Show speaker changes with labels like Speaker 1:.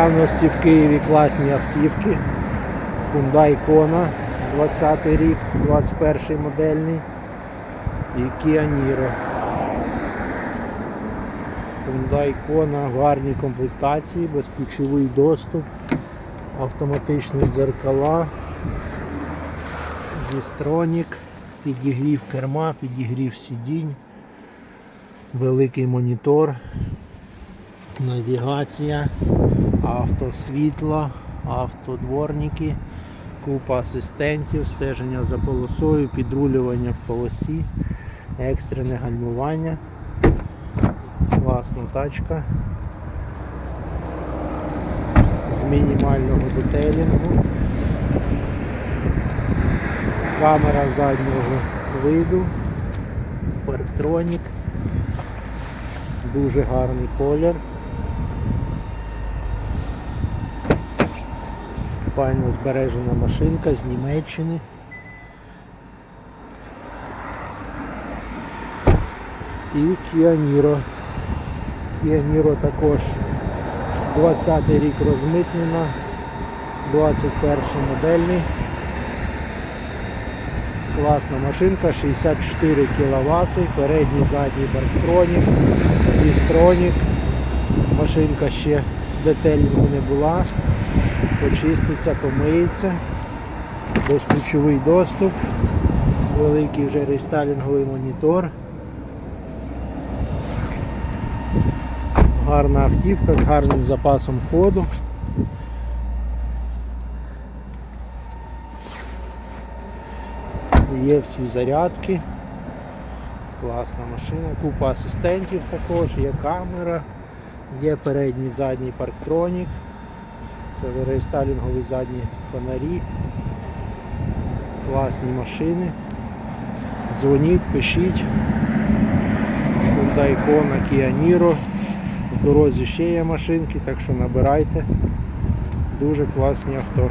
Speaker 1: наявності в Києві класні автівки. Hyundai Kona 20 рік, 21 модельний і Kia Niro. Hyundai Kona в комплектації, безключовий доступ, автоматичні дзеркала, Дістронік, підігрів керма, підігрів сидінь, великий монітор, навігація, автосвітло, автодворники, купа асистентів, стеження за полосою, підрулювання в полосі, екстрене гальмування. Класна тачка. З мінімального детелінгу. Камера заднього виду, парктронік, дуже гарний колір. Файно збережена машинка з Німеччини. І Kia Niro. Також 20-й рік розмитнена, 21 модельний. Класна машинка, 64 кВт, передній задній парктронік, дістронік. Машинка ще детелінгу не була. Почиститься, помиється. Безключовий доступ, великий вже рестайлінговий монітор. Гарна автівка з гарним запасом ходу. Є всі зарядки. Класна машина, купа асистентів також, є камера, є передній задній парктронік. Це рейстайлінгові задні фонарі. Класні машини. Дзвоніть, пишіть. Hyundai Kona, Kia Niro. В дорозі ще є машинки, так що набирайте. Дуже класні авто.